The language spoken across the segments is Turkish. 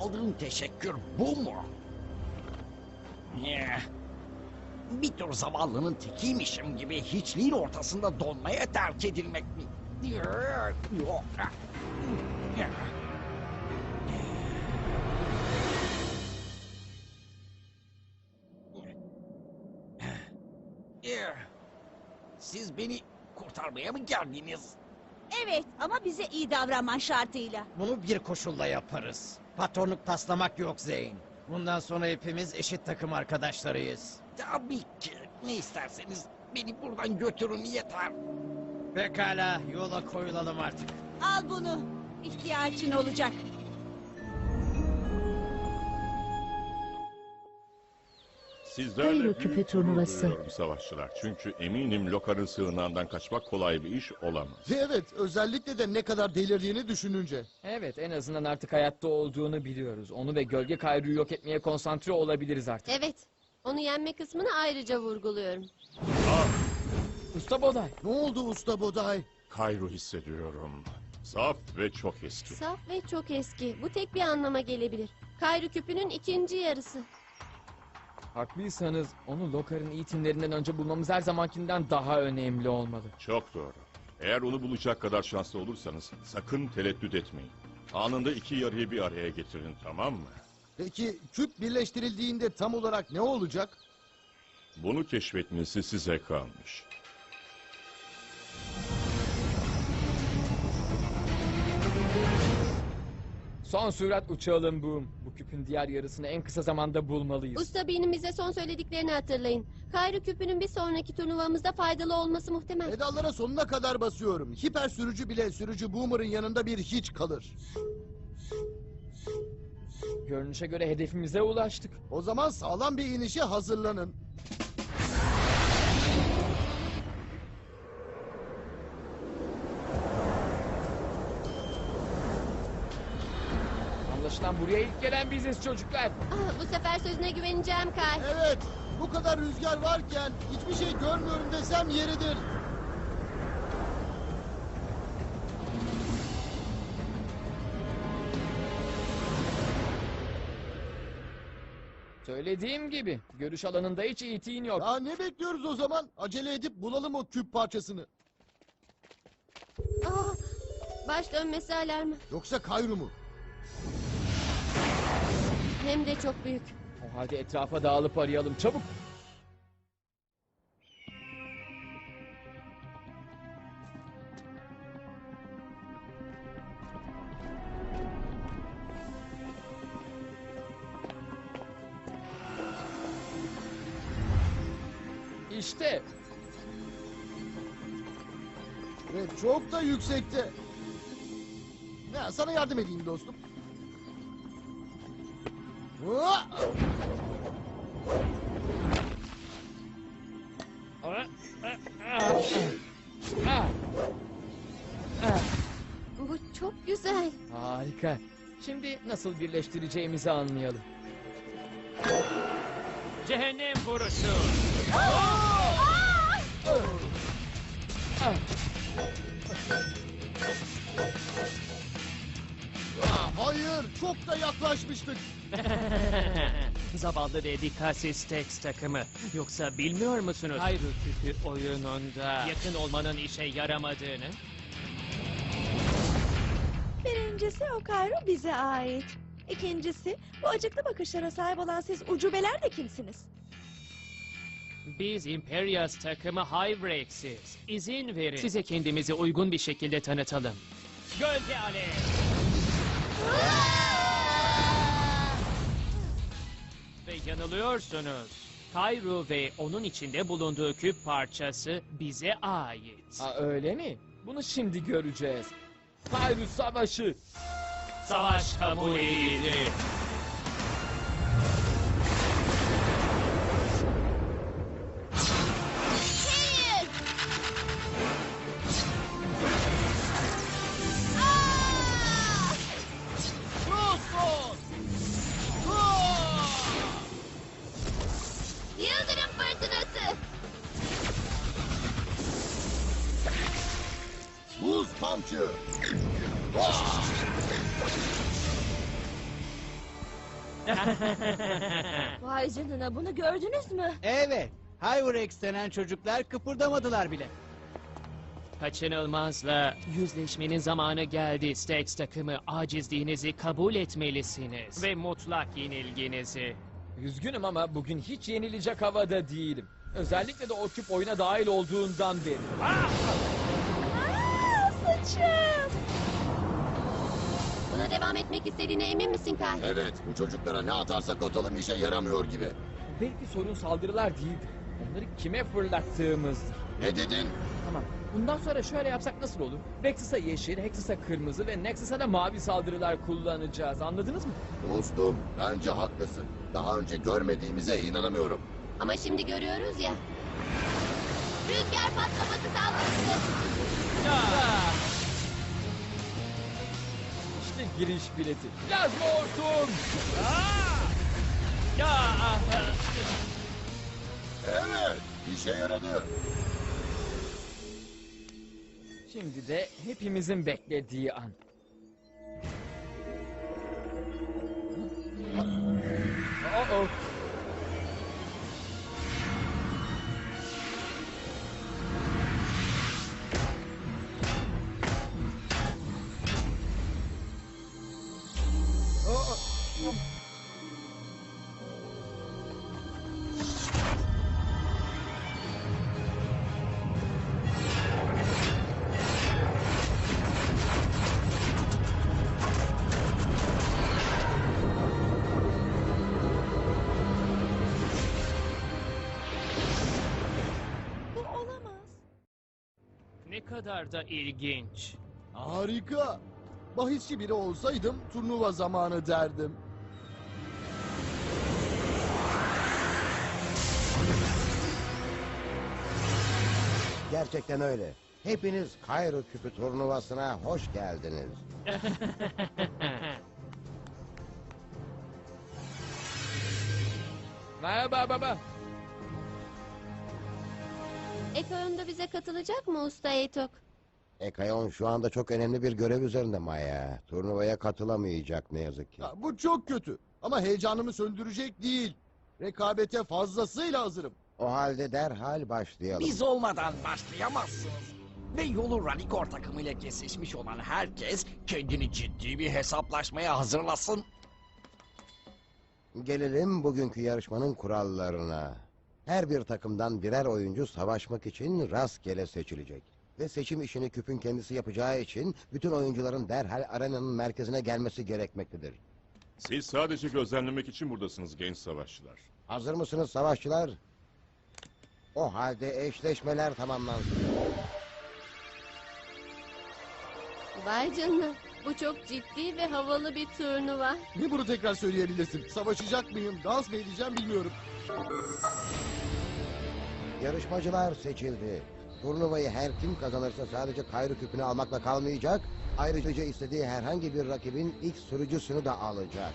aldığın teşekkür bu mu? Eh, Bir tür zavallının tekiymişim gibi hiçliğin ortasında donmaya terk edilmek mi? Eh, Siz beni kurtarmaya mı geldiniz? Evet ama bize iyi davranman şartıyla. Bunu bir koşulla yaparız. Patronluk taslamak yok Zeyn. Bundan sonra hepimiz eşit takım arkadaşlarıyız. Tabii ki. Ne isterseniz beni buradan götürün yeter. Pekala yola koyulalım artık. Al bunu. İhtiyacın olacak. Sizlerle Kairo büyük küpe gurur turnuvası. duyuyorum savaşçılar. Çünkü eminim Lokar'ın sığınağından kaçmak kolay bir iş olamaz. Evet, özellikle de ne kadar delirdiğini düşününce. Evet en azından artık hayatta olduğunu biliyoruz. Onu ve gölge kayruğu yok etmeye konsantre olabiliriz artık. Evet. Onu yenme kısmını ayrıca vurguluyorum. Usta Boday. Ne oldu usta Boday? Kayru hissediyorum. Saf ve çok eski. Saf ve çok eski. Bu tek bir anlama gelebilir. Kayru küpünün ikinci yarısı. Haklıysanız onu Lokar'ın eğitimlerinden önce bulmamız her zamankinden daha önemli olmalı. Çok doğru. Eğer onu bulacak kadar şanslı olursanız sakın tereddüt etmeyin. Anında iki yarıyı bir araya getirin tamam mı? Peki küp birleştirildiğinde tam olarak ne olacak? Bunu keşfetmesi size kalmış. Son sürat uçalım boom. Bu küpün diğer yarısını en kısa zamanda bulmalıyız. Usta Bean'in bize son söylediklerini hatırlayın. Kayru küpünün bir sonraki turnuvamızda faydalı olması muhtemel. Pedallara sonuna kadar basıyorum. Hiper sürücü bile sürücü Boomer'ın yanında bir hiç kalır. Görünüşe göre hedefimize ulaştık. O zaman sağlam bir inişe hazırlanın. Anlaşılan buraya ilk gelen biziz çocuklar. Ah, bu sefer sözüne güveneceğim Kay. Evet, bu kadar rüzgar varken hiçbir şey görmüyorum desem yeridir. Söylediğim gibi görüş alanında hiç itiğin yok. Ya ne bekliyoruz o zaman? Acele edip bulalım o küp parçasını. Ah, baş dönmesi alarmı. Yoksa Kayru mu? Hem de çok büyük. O halde etrafa dağılıp arayalım çabuk. İşte Ve çok da yüksekte. Ya sana yardım edeyim dostum. Bu çok güzel. Harika. Şimdi nasıl birleştireceğimizi anlayalım. Cehennem vuruşu. Aa, hayır, çok da yaklaşmıştık. Zavallı ve dikkatsiz Tex takımı. Yoksa bilmiyor musunuz? Hayru küpü oyununda yakın olmanın işe yaramadığını. Birincisi o Kayro bize ait. İkincisi bu acıklı bakışlara sahip olan siz ucubeler de kimsiniz? Biz Imperius takımı Highbreaks'iz. İzin verin. Size kendimizi uygun bir şekilde tanıtalım. Gölge Alev. Yanılıyorsunuz. Kayru ve onun içinde bulunduğu küp parçası bize ait. Ha öyle mi? Bunu şimdi göreceğiz. Kayru Savaşı. Savaş kabul edildi. Vay canına bunu gördünüz mü? Evet. Hyrex denen çocuklar kıpırdamadılar bile. Kaçınılmazla yüzleşmenin zamanı geldi Stax takımı. Acizliğinizi kabul etmelisiniz. Ve mutlak yenilginizi. Üzgünüm ama bugün hiç yenilecek havada değilim. Özellikle de o küp oyuna dahil olduğundan beri. Aa, saçım. Buna devam etmek istediğine emin misin Kay? Evet, bu çocuklara ne atarsak atalım işe yaramıyor gibi. Belki sorun saldırılar değildir. Onları kime fırlattığımızdır. Ne dedin? Tamam. Bundan sonra şöyle yapsak nasıl olur? Vexus'a yeşil, Hexus'a kırmızı ve Nexus'a da mavi saldırılar kullanacağız. Anladınız mı? Dostum, bence haklısın. Daha önce görmediğimize inanamıyorum. Ama şimdi görüyoruz ya. Rüzgar patlaması saldırısı. İşte giriş bileti. Plazma hortum! Evet, işe yaradı. Şimdi de hepimizin beklediği an. Oh kadar da ilginç. Harika. Bahisçi biri olsaydım turnuva zamanı derdim. Gerçekten öyle. Hepiniz Kairo Küpü turnuvasına hoş geldiniz. Merhaba baba. Ekayon da bize katılacak mı Usta Etok? Ekayon şu anda çok önemli bir görev üzerinde Maya. Turnuvaya katılamayacak ne yazık ki. Ya, bu çok kötü. Ama heyecanımı söndürecek değil. Rekabete fazlasıyla hazırım. O halde derhal başlayalım. Biz olmadan başlayamazsınız. Ve yolu Ralikor takımıyla kesişmiş olan herkes kendini ciddi bir hesaplaşmaya hazırlasın. Gelelim bugünkü yarışmanın kurallarına. Her bir takımdan birer oyuncu savaşmak için rastgele seçilecek. Ve seçim işini küpün kendisi yapacağı için bütün oyuncuların derhal arenanın merkezine gelmesi gerekmektedir. Siz sadece gözlemlemek için buradasınız genç savaşçılar. Hazır mısınız savaşçılar? O halde eşleşmeler tamamlansın. Vay canına. Bu çok ciddi ve havalı bir turnuva. Ne bunu tekrar söyleyebilirsin? Savaşacak mıyım, dans mı edeceğim bilmiyorum. Yarışmacılar seçildi. Turnuvayı her kim kazanırsa sadece Kayrı küpünü almakla kalmayacak, ayrıca istediği herhangi bir rakibin ilk sürücüsünü de alacak.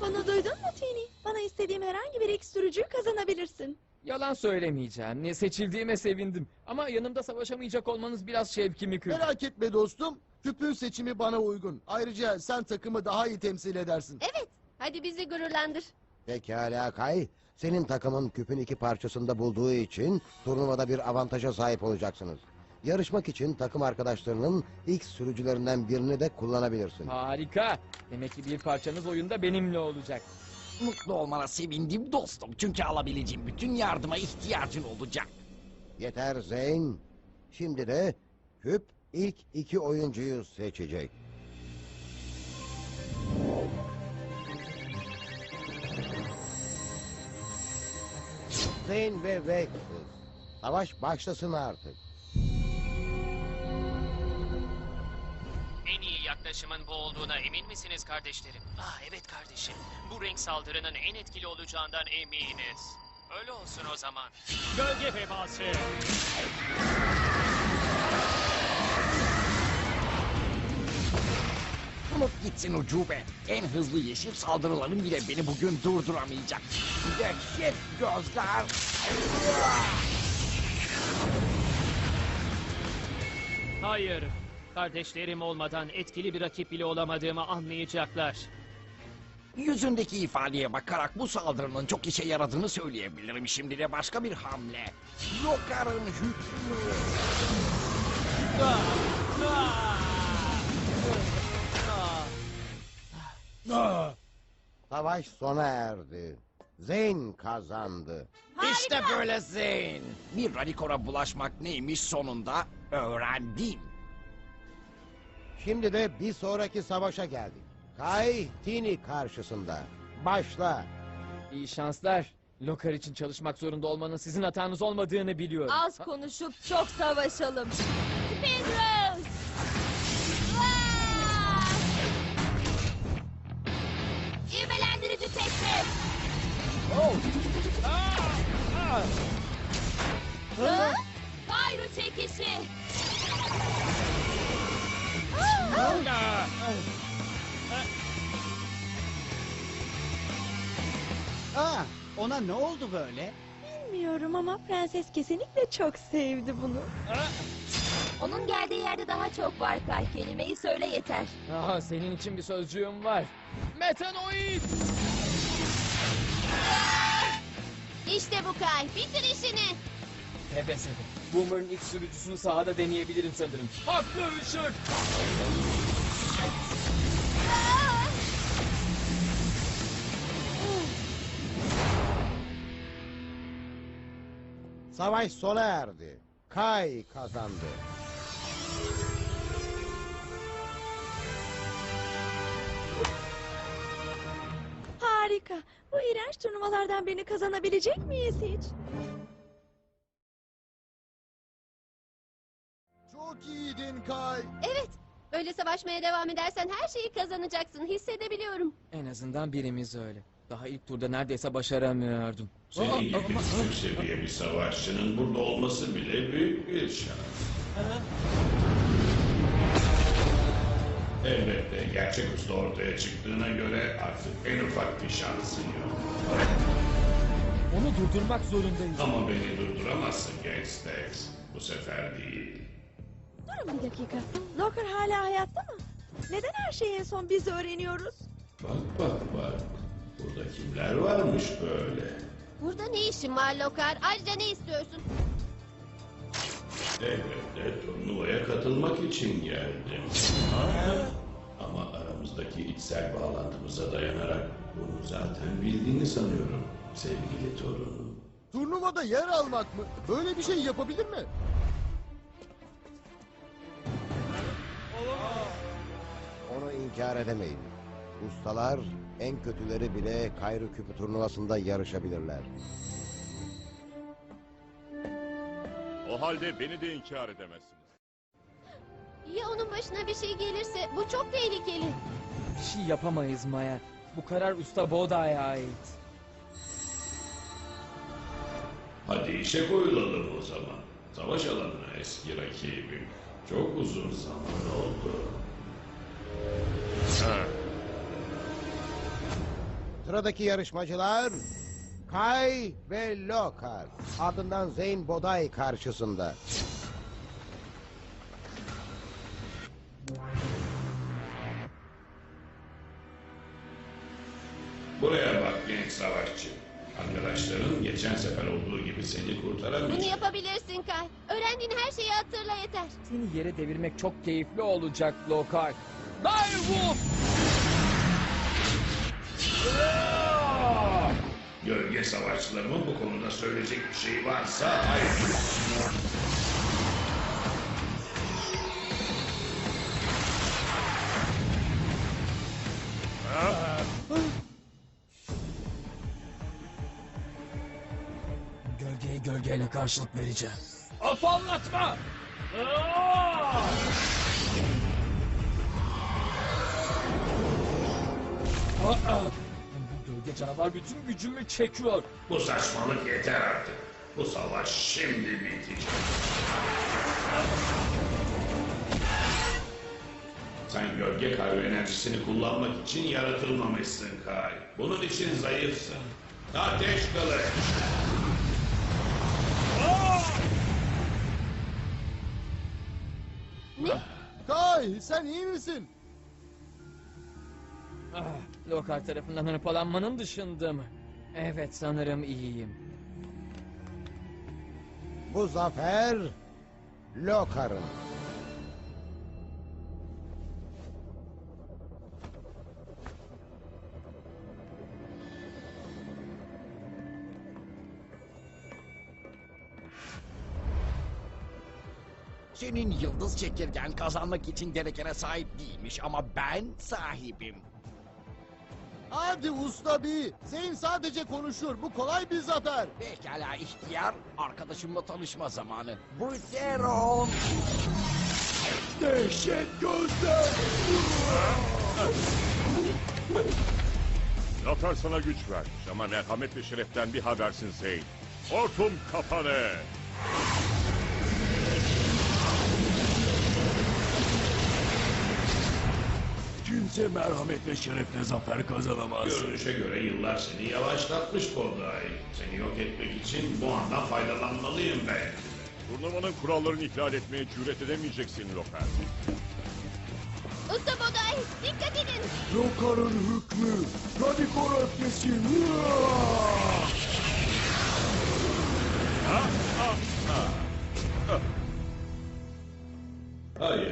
Bunu duydun mu Tini? Bana istediğim herhangi bir ilk sürücüyü kazanabilirsin. Yalan söylemeyeceğim. Ne seçildiğime sevindim. Ama yanımda savaşamayacak olmanız biraz şevkimi kırdı. Merak etme dostum. Küpün seçimi bana uygun. Ayrıca sen takımı daha iyi temsil edersin. Evet. Hadi bizi gururlandır. Pekala Kay, senin takımın küpün iki parçasında bulduğu için turnuvada bir avantaja sahip olacaksınız. Yarışmak için takım arkadaşlarının ilk sürücülerinden birini de kullanabilirsin. Harika. Demek ki bir parçanız oyunda benimle olacak. Mutlu olmana sevindim dostum. Çünkü alabileceğim bütün yardıma ihtiyacın olacak. Yeter Zeyn. Şimdi de küp ilk iki oyuncuyu seçecek. Zeyn ve Vexus. Savaş başlasın artık. En iyi yaklaşımın bu olduğuna emin misiniz kardeşlerim? Ah evet kardeşim. Bu renk saldırının en etkili olacağından eminiz. Öyle olsun o zaman. Gölge vebası. Gitsin ucube. En hızlı yeşil saldırıların bile beni bugün durduramayacak. Dehşet gözler. Hayır. Kardeşlerim olmadan etkili bir rakip bile olamadığımı anlayacaklar. Yüzündeki ifadeye bakarak bu saldırının çok işe yaradığını söyleyebilirim. Şimdi de başka bir hamle. Lokar'ın hükmü. Savaş sona erdi. Zeyn kazandı. İşte böyle Zeyn. Bir radikora bulaşmak neymiş sonunda öğrendim. Şimdi de bir sonraki savaşa geldik. Kay Tini karşısında. Başla. İyi şanslar. Lokar için çalışmak zorunda olmanın sizin hatanız olmadığını biliyorum. Az konuşup çok savaşalım. Spin çekişi! Aa! Aa, ona ne oldu böyle? Bilmiyorum ama prenses kesinlikle çok sevdi bunu. Onun geldiği yerde daha çok var Kay. Kelimeyi söyle yeter. Aha, senin için bir sözcüğüm var. Metanoid! İşte bu Kay. Bitir işini. Heves edin. Boomer'ın ilk sürücüsünü sahada deneyebilirim sanırım. Haklı ışık! Savaş sona erdi. Kay kazandı. Harika. Bu iğrenç turnuvalardan birini kazanabilecek miyiz hiç? Çok iyiydin Kay. Evet. Böyle savaşmaya devam edersen her şeyi kazanacaksın. Hissedebiliyorum. En azından birimiz öyle. Daha ilk turda neredeyse başaramıyordum. Senin gibi üst seviye bir savaşçının burada olması bile büyük bir şans. Elbette gerçek usta ortaya çıktığına göre artık en ufak bir şansın yok. Onu durdurmak zorundayız. Ama beni durduramazsın Gangstex. Bu sefer değil. Durun bir dakika. Locker hala hayatta mı? Neden her şeyi en son biz öğreniyoruz? Bak bak bak. Burada kimler varmış böyle? Burada ne işin var Lokar? Ayrıca ne istiyorsun? Elbette turnuvaya katılmak için geldim. Ama aramızdaki içsel bağlantımıza dayanarak bunu zaten bildiğini sanıyorum sevgili torunum. Turnuvada yer almak mı? Böyle bir şey yapabilir mi? İnkar edemeyin. Ustalar en kötüleri bile Kayru Küpü turnuvasında yarışabilirler. O halde beni de inkar edemezsiniz. Ya onun başına bir şey gelirse? Bu çok tehlikeli. Bir şey yapamayız Maya. Bu karar Usta Boda'ya ait. Hadi işe koyulalım o zaman. Savaş alanına eski rakibim. Çok uzun zaman oldu. Sıradaki yarışmacılar Kay ve Lokar. Ardından Zeyn Boday karşısında. Buraya bak genç savaşçı. Arkadaşların geçen sefer olduğu gibi seni Bunu kurtaramayacak. yapabilirsin Kay. Öğrendiğin her şeyi hatırla yeter. Seni yere devirmek çok keyifli olacak Lokar. Direwolf! Gölge savaşçılarımın bu konuda söyleyecek bir şey varsa hayır. Gölgeye gölgeyle karşılık vereceğim. Afallatma! Aa! Aa! Gölge canavar bütün gücümü çekiyor. Bu saçmalık yeter artık. Bu savaş şimdi bitecek. Sen gölge kayı enerjisini kullanmak için yaratılmamışsın Kay. Bunun için zayıfsın. Ateş kılıç. Ne? Kay sen iyi misin? Ah, Lokar tarafından hırpalanmanın dışında mı? Evet sanırım iyiyim. Bu zafer Lokar'ın. Senin yıldız çekirgen kazanmak için gerekene sahip değilmiş ama ben sahibim. Hadi usta bir. Zeyn sadece konuşur. Bu kolay bir zafer. Pekala ihtiyar, arkadaşımla tanışma zamanı. Bruteron! Dehşet gözler! Lokar sana güç vermiş ama merhamet ve şereften bir habersin Zeyn. Hortum kapanı. Kimse merhamet ve şerefle zafer kazanamaz. Görünüşe göre yıllar seni yavaşlatmış Koday. Seni yok etmek için bu andan faydalanmalıyım ben. Turnuvanın kurallarını ihlal etmeye cüret edemeyeceksin Lokar. Usta Boday dikkat edin. Lokar'ın hükmü, Radikor öfkesi. Hayır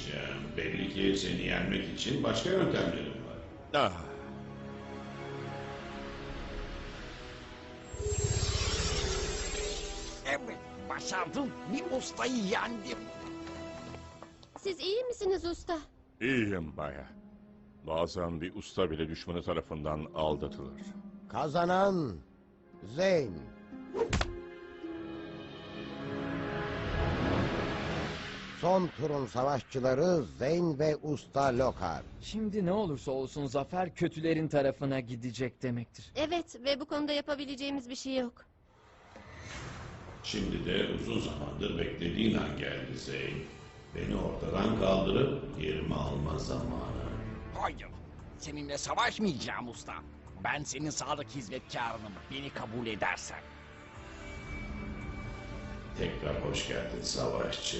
etmeyeceğim. Belli ki seni yenmek için başka yöntemlerim var. Ah, Evet, başardım. Bir ustayı yendim. Siz iyi misiniz usta? iyiyim baya. Bazen bir usta bile düşmanı tarafından aldatılır. Kazanan Zeyn. Son turun savaşçıları Zeyn ve Usta Lokar. Şimdi ne olursa olsun zafer kötülerin tarafına gidecek demektir. Evet ve bu konuda yapabileceğimiz bir şey yok. Şimdi de uzun zamandır beklediğin an geldi Zeyn. Beni ortadan kaldırıp yerimi alma zamanı. Hayır, seninle savaşmayacağım usta. Ben senin sadık hizmetkarınım, beni kabul edersen. Tekrar hoş geldin savaşçı.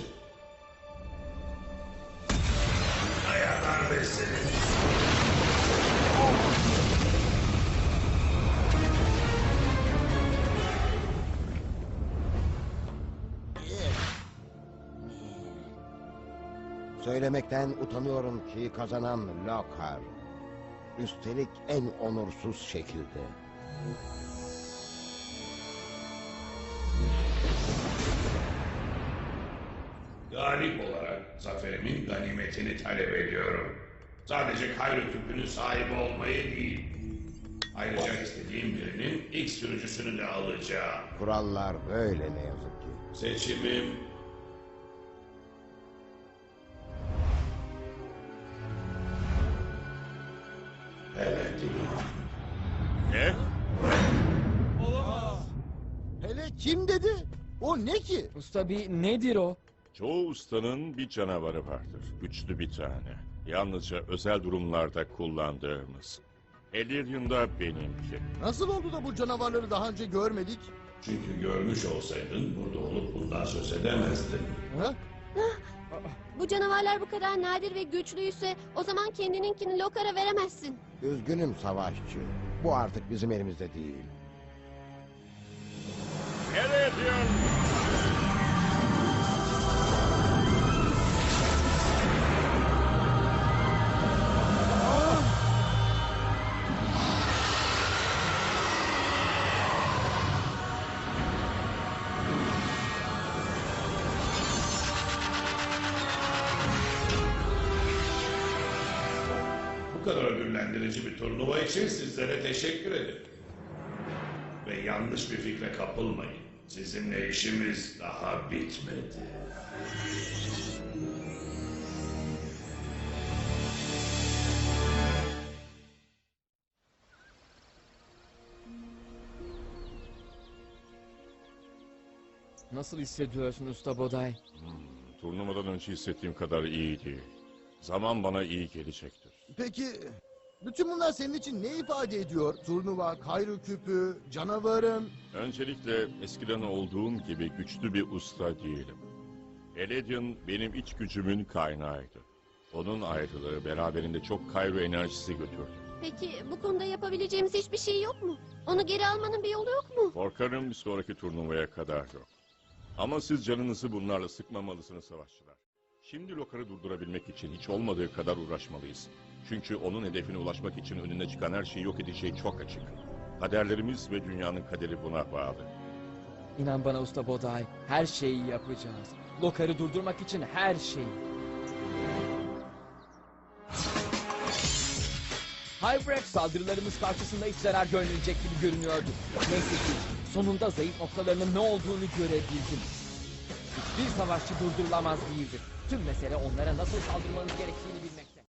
Söylemekten utanıyorum ki kazanan Lokar. Üstelik en onursuz şekilde. Galip olarak zaferimin ganimetini talep ediyorum. Sadece Kayro küpünün sahibi olmayı değil. Ayrıca istediğim birinin ilk sürücüsünü de alacağım. Kurallar böyle ne yazık ki. Seçimim Evet değil. Ne? Hele kim dedi? O ne ki? Usta bir nedir o? Çoğu ustanın bir canavarı vardır. Güçlü bir tane. Yalnızca özel durumlarda kullandığımız. Elyrian da benimki. Nasıl oldu da bu canavarları daha önce görmedik? Çünkü görmüş olsaydın burada olup bundan söz edemezdin. Ha? Bu canavarlar bu kadar nadir ve güçlüyse o zaman kendininkini Lokar'a veremezsin. Üzgünüm savaşçı. Bu artık bizim elimizde değil. Elyrian! Sizlere teşekkür ederim. Ve yanlış bir fikre kapılmayın. Sizinle işimiz daha bitmedi. Nasıl hissediyorsun Usta Boday? Turnuvadan önce hissettiğim kadar iyi değil. Zaman bana iyi gelecektir. Peki bütün bunlar senin için ne ifade ediyor? Turnuva, Kayru küpü, canavarın. Öncelikle eskiden olduğum gibi güçlü bir usta değilim. Eledion benim iç gücümün kaynağıydı. Onun ayrılığı beraberinde çok Kayro enerjisi götürdü. Peki bu konuda yapabileceğimiz hiçbir şey yok mu? Onu geri almanın bir yolu yok mu? Korkarım bir sonraki turnuvaya kadar yok. Ama siz canınızı bunlarla sıkmamalısınız savaşçılar. Şimdi Lokar'ı durdurabilmek için hiç olmadığı kadar uğraşmalıyız. Çünkü onun hedefine ulaşmak için önüne çıkan her şeyi yok edeceği çok açık. Kaderlerimiz ve dünyanın kaderi buna bağlı. İnan bana Usta Boday, her şeyi yapacağız. Lokar'ı durdurmak için her şeyi. Hybrex saldırılarımız karşısında hiç zarar görmeyecek gibi görünüyordu. Neyse ki sonunda zayıf noktalarının ne olduğunu görebildim. Hiçbir savaşçı durdurulamaz değildir. Tüm mesele onlara nasıl saldırmanız gerektiğini bilmekte.